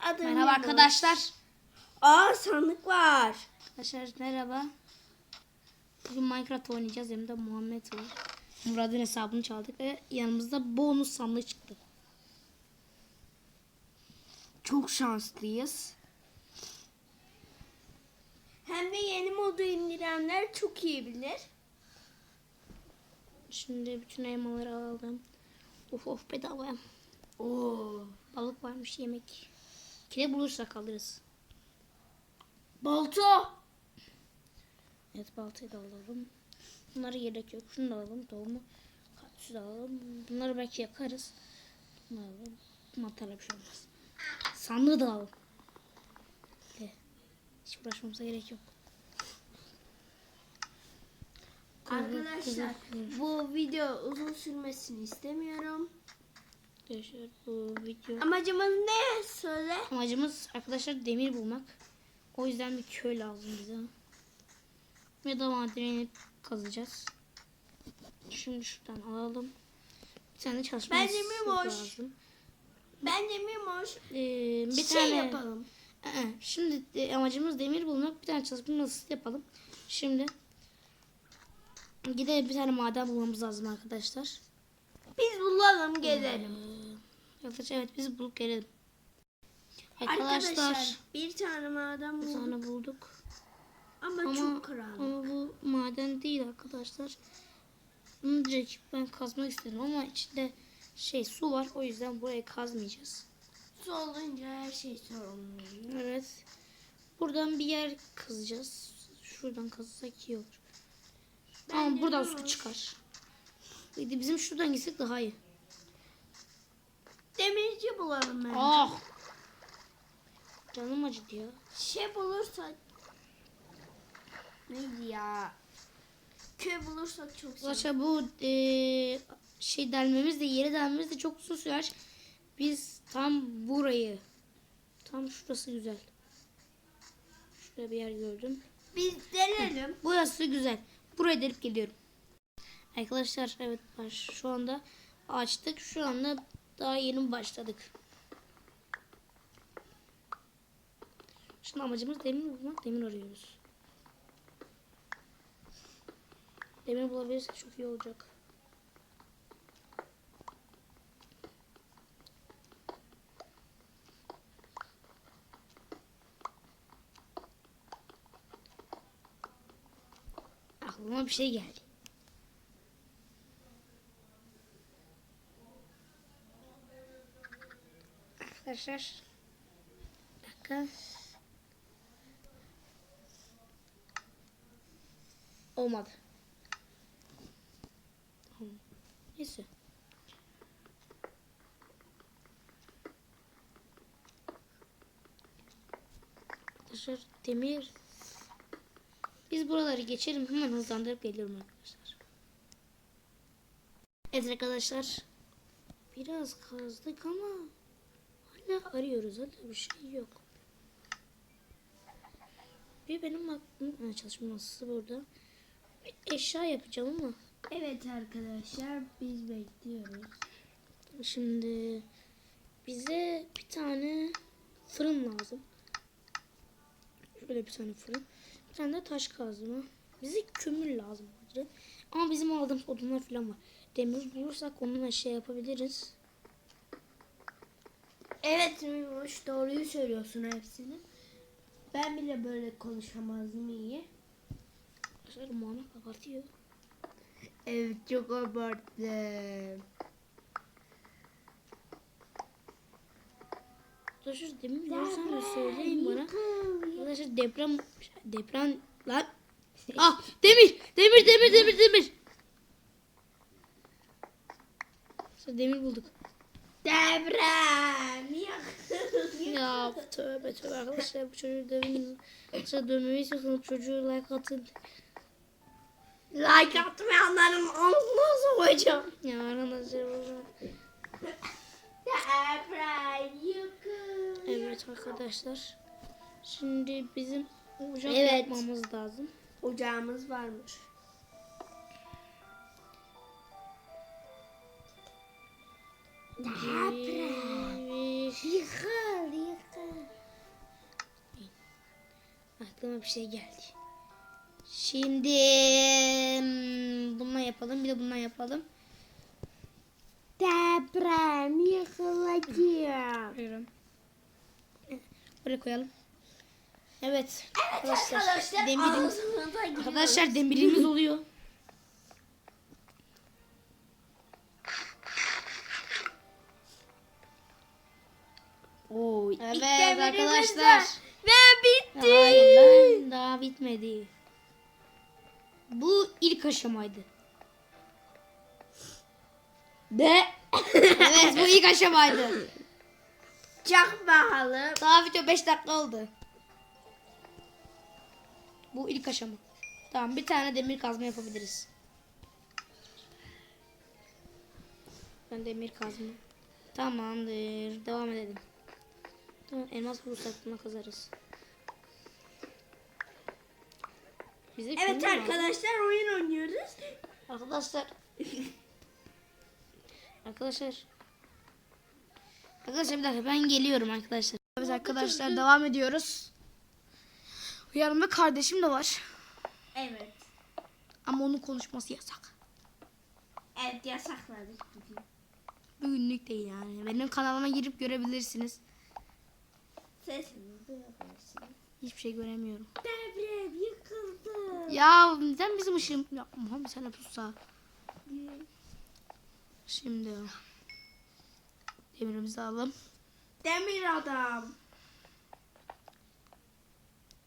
Adım Merhaba Yunus. arkadaşlar. Aa sandık var. Arkadaşlar merhaba. Bugün Minecraft oynayacağız. Yanımda Muhammed var. Murat'ın hesabını çaldık ve yanımızda bonus sandığı çıktı. Çok şanslıyız. Hem de yeni modu indirenler çok iyi bilir. Şimdi bütün elmaları aldım. Of of bedava. Oo. Balık varmış yemek. Kile bulursak alırız. Balta. Evet baltayı da alalım. Bunları gerek yok. Şunu da alalım. Tohumu. Kaktüsü de alalım. Bunları belki yakarız. Bunları alalım. Mantarla bir şey olmaz. Sandığı da alalım. De. Hiç uğraşmamıza gerek yok. Arkadaşlar bu video uzun sürmesini istemiyorum. Arkadaşlar bu video Amacımız ne? Söyle. amacımız arkadaşlar demir bulmak. O yüzden bir köy lazım bize. Ve da madenini kazacağız. Şimdi şuradan alalım. Bir tane çalışma Ben demir masası boş. lazım. Bence Mimoş Ee, bir bir tane şey yapalım. Ee, Şimdi de- amacımız demir bulmak. Bir tane çalışma masası yapalım. Şimdi gidelim bir tane maden bulmamız lazım arkadaşlar. Biz bulalım gelelim. Ee, Arkadaşlar evet biz bulup gelelim. Arkadaşlar, Arkadaşlar bir tane maden bulduk tane bulduk. ama, Ama, çok karanlık. ama bu maden değil arkadaşlar. Bunu direkt ben kazmak istedim ama içinde şey su var. O yüzden burayı kazmayacağız. Su olunca her şey sorumlu. Evet. Buradan bir yer kazacağız. Şuradan kazsak iyi olur. Ama Bence buradan su çıkar. Bizim şuradan gitsek daha iyi. Demirci bulalım bence. Ah! Canım acıdı ya. Şey bulursak neydi ya? Köy bulursak çok sevinirim. Arkadaşlar bu eee, şey delmemiz de yeri delmemiz de çok uzun sürer. Biz tam burayı tam şurası güzel. Şurada bir yer gördüm. Biz denelim. Burası güzel. Buraya delip geliyorum. Arkadaşlar evet baş, şu anda açtık. Şu anda daha yeni başladık. Şimdi amacımız demir bulmak. Demir arıyoruz. Demir bulabilirsek çok iyi olacak. Aklıma bir şey geldi. Arkadaşlar. Bir dakika. Olmadı. Neyse. Arkadaşlar demir biz buraları geçelim. Hemen hızlandırıp geliyorum arkadaşlar. Evet arkadaşlar. Biraz kazdık ama hala arıyoruz. Hala bir şey yok. Bir benim aklım ha, çalışma masası burada. Bir eşya yapacağım ama Evet arkadaşlar biz bekliyoruz. şimdi bize bir tane fırın lazım. Şöyle bir tane fırın. Bir tane de taş kazma. Bize kömür lazım. Ama bizim aldığımız odunlar falan var. Demir bulursak onunla şey yapabiliriz. Evet Mimoş doğruyu söylüyorsun hepsini. Ben bile böyle konuşamazdım iyi. Arkadaşlar Muhammed abartıyor. Evet çok abarttım. Arkadaşlar demin görürsem de söyleyin bana. Arkadaşlar deprem deprem lan. Ah demir demir demir. Arkadaşlar demir bulduk. Deprem yakın. Ya tövbe arkadaşlar bu çocuğu dövün. Arkadaşlar dövmemi istiyorsanız çocuğu like atın. like atmayanların ağzına sokacağım. Ya arkadaşlar yakın. Evet arkadaşlar. Şimdi bizim ocak Evet. yapmamız lazım. Ocağımız varmış. Bir- aklıma bir şey geldi. Şimdi hmm, bundan yapalım bir de bundan yapalım. Deprem yıkılacak. Buyurun. Buraya koyalım. Evet. Arkadaşlar, Arkadaşlar demirimiz, arkadaşlar demirimiz oluyor. Oo, Evet arkadaşlar. Ve bitti. Bitmedi. Bu ilk aşamaydı. De. Evet bu ilk aşamaydı. Çok pahalı. Daha video 5 dakika oldu. Bu ilk aşama. Tamam bir tane demir kazma yapabiliriz. Ben demir kazma. Tamamdır. Devam edelim. Tamam elmas bulursak buna kazarız. Bize Evet arkadaşlar oyun oynuyoruz. Arkadaşlar. arkadaşlar. Arkadaşlar bir dakika ben geliyorum arkadaşlar. Evet arkadaşlar devam ediyoruz. Yanımda kardeşim de var. Evet. Ama onun konuşması yasak. Evet yasakladık bugün. Bugünlük değil yani. Benim kanalıma girip görebilirsiniz. Sesini duyabilirsiniz. Hiçbir şey göremiyorum. Deprem yıkıldı. Ya neden bizim ışığım... Ya Muhammed sen de pussa. Şimdi demirimizi alalım. Demir adam.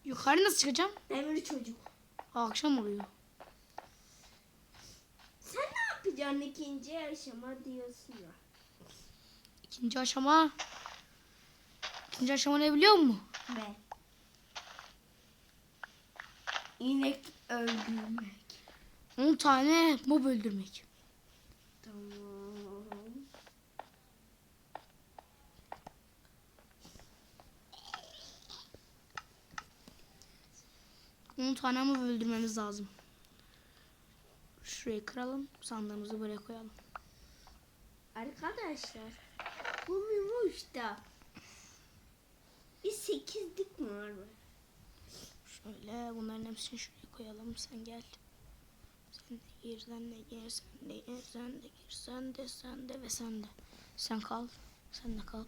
Yukarı nasıl çıkacağım? Demir çocuk. Akşam oluyor. Sen ne yapacaksın ikinci aşama diyorsun ya. İkinci aşama. İkinci aşama ne biliyor musun? Ne? İnek öldürmek. 10 tane mob öldürmek. Tamam. 10 tane mob öldürmemiz lazım. Şurayı kıralım. Sandığımızı buraya koyalım. Arkadaşlar bu Mimoş'ta bir sekizlik mi bunların hepsini şuraya koyalım. Sen gel. Sen de gir, sen de gir, sen de gir, sen de gir, sen de, sen de ve sen de. Sen kal, sen de kal.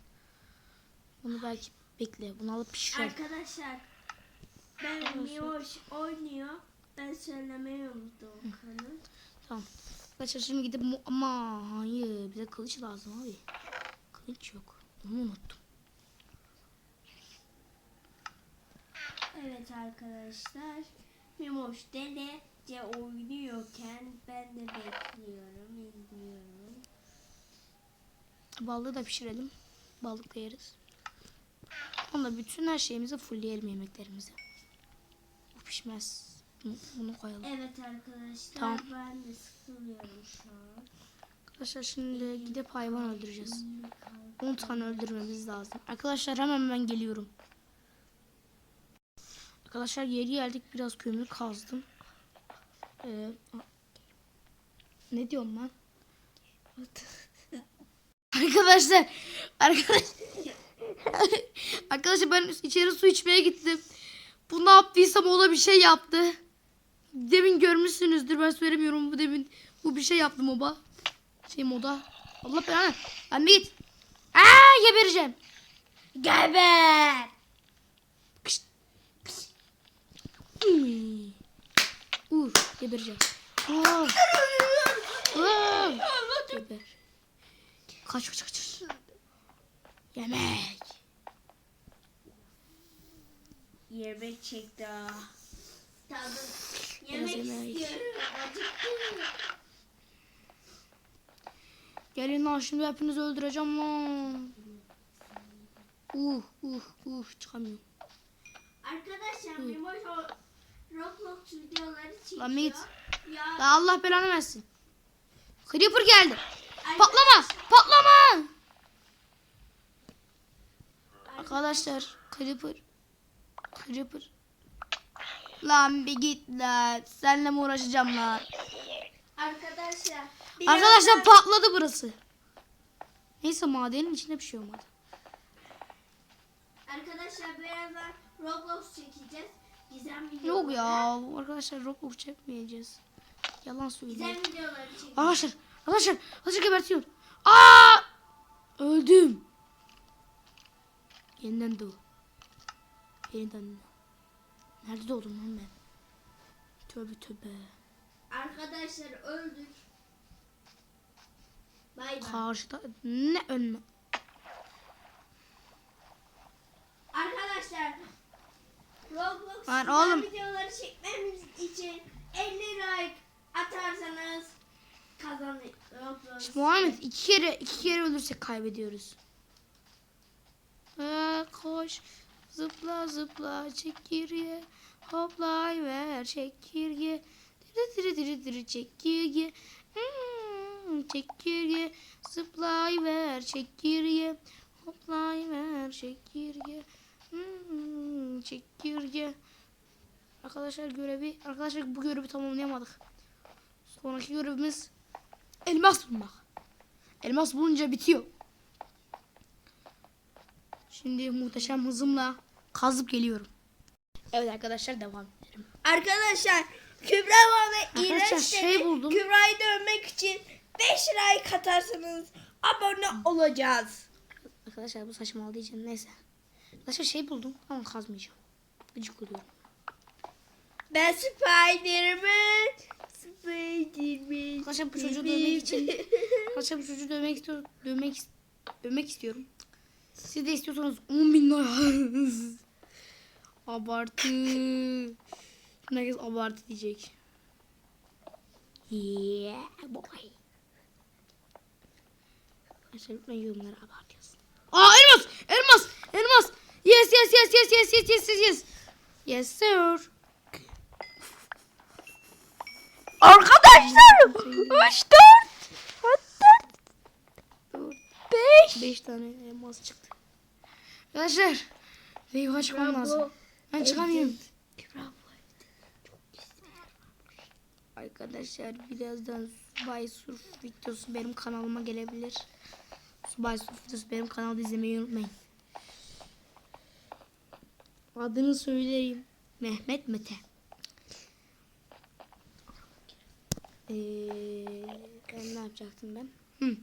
Bunu belki bekle. Bunu alıp pişirelim. Arkadaşlar ben Mimoş oynuyor. Ben söylemeyi unuttum. Tamam. Arkadaşlar şimdi gidip ama hayır bize kılıç lazım abi. Kılıç yok. Onu unuttum. Evet arkadaşlar Mimoş delece oynuyorken ben de bekliyorum, izliyorum. Balığı da pişirelim. Balık da yeriz. Onda bütün her şeyimizi fullleyelim yemeklerimizi. Bu pişmez. Bunu, bunu koyalım. Evet arkadaşlar Tamam. ben de sıkılıyorum şu an. Arkadaşlar şimdi gidip hayvan öldüreceğiz. 10 tane öldürmemiz lazım. Arkadaşlar hemen ben geliyorum. Arkadaşlar geri geldik. Biraz kömür kazdım. Ee, ne diyorum lan? arkadaşlar arkadaş arkadaşlar ben içeri su içmeye gittim. Bu ne yaptıysam ona bir şey yaptı. Demin görmüşsünüzdür ben söylemiyorum bu demin bu bir şey yaptı moba. Şey moda. Allah belanı. Ben bir git. Aa gebereceğim. Geber! Uf gebereceğim. Aa. Aa. Geber. Kaç kaç kaç. Yemek. Yemek. Tadım. Biraz Yemek yemek. istiyorum. Acıktım. Gelin lan şimdi hepinizi öldüreceğim lan. Uh uh uh çıkamıyorum. Arkadaşlar Mimoş o Roblox videoları çekiyor. Lan git. Ya Ya Allah belanı versin. Creeper geldi. Patlama! Patlama! Arkadaşlar Creeper. Creeper. Lan bir git lan. Seninle mi uğraşacağım lan? Arkadaşlar. Arkadaşlar birazdan- patladı burası. Neyse madenin içinde bir şey olmadı. Arkadaşlar birazdan Roblox çekeceğiz. Yok ya arkadaşlar Roblox çekmeyeceğiz. Yalan söylüyor. Arkadaşlar arkadaşlar arkadaşlar gebertiyor. Aa! Öldüm. Yeniden doğ. Yeniden. Nerede doğdum lan ben? Tövbe tövbe. Arkadaşlar öldük. Bay bay. Karşıda ne önme. Arkadaşlar Roblox Lan oğlum. videoları çekmemiz için 50 like atarsanız kazanır Roblox. Muhammed iki kere iki kere ölürsek kaybediyoruz. Ee, koş zıpla zıpla çekirge hoplay ver çekirge diri diri diri diri çekirge Hmm, çekirge zıplay ver çekirge hoplay ver çekirge Hmm, çekirge Arkadaşlar görevi arkadaşlar bu görevi tamamlayamadık. Sonraki görevimiz elmas bulmak. Elmas bulunca bitiyor. Şimdi muhteşem hızımla kazıp geliyorum. Evet arkadaşlar devam edelim. Arkadaşlar Kübra Arkadaşlar, İğrenç şey buldum. Kübra'yı dövmek için 5 like atarsanız abone olacağız. Arkadaşlar bu saçmalı diyeceğim neyse. Arkadaşlar şey buldum ama kazmayacağım. Gıcık oluyorum. Ben Spiderman. Spiderman. Arkadaşlar bu çocuğu dövmek için Arkadaşlar bu çocuğu dövmek istiyorum. Dövmek, dövmek istiyorum. Siz de istiyorsanız 10 bin lira. abartı. Şimdi herkes abartı diyecek. Yeah boy. Arkadaşlar lütfen yorumlara abartı yazın. Aa elmas! Elmas! Elmas! Yes yes yes yes yes yes yes yes yes. Yes sir. Arkadaşlar 3 4 4 5 5 tane elmas çıktı. Arkadaşlar. Eyvah çıkmam lazım. Ben çıkamıyorum. Arkadaşlar birazdan Subay Surf videosu benim kanalıma gelebilir. Subay Surf videosu benim kanalda izlemeyi unutmayın. Adını söyleyeyim. Mehmet Mete. Ee, ben ne yapacaktım ben? Hı.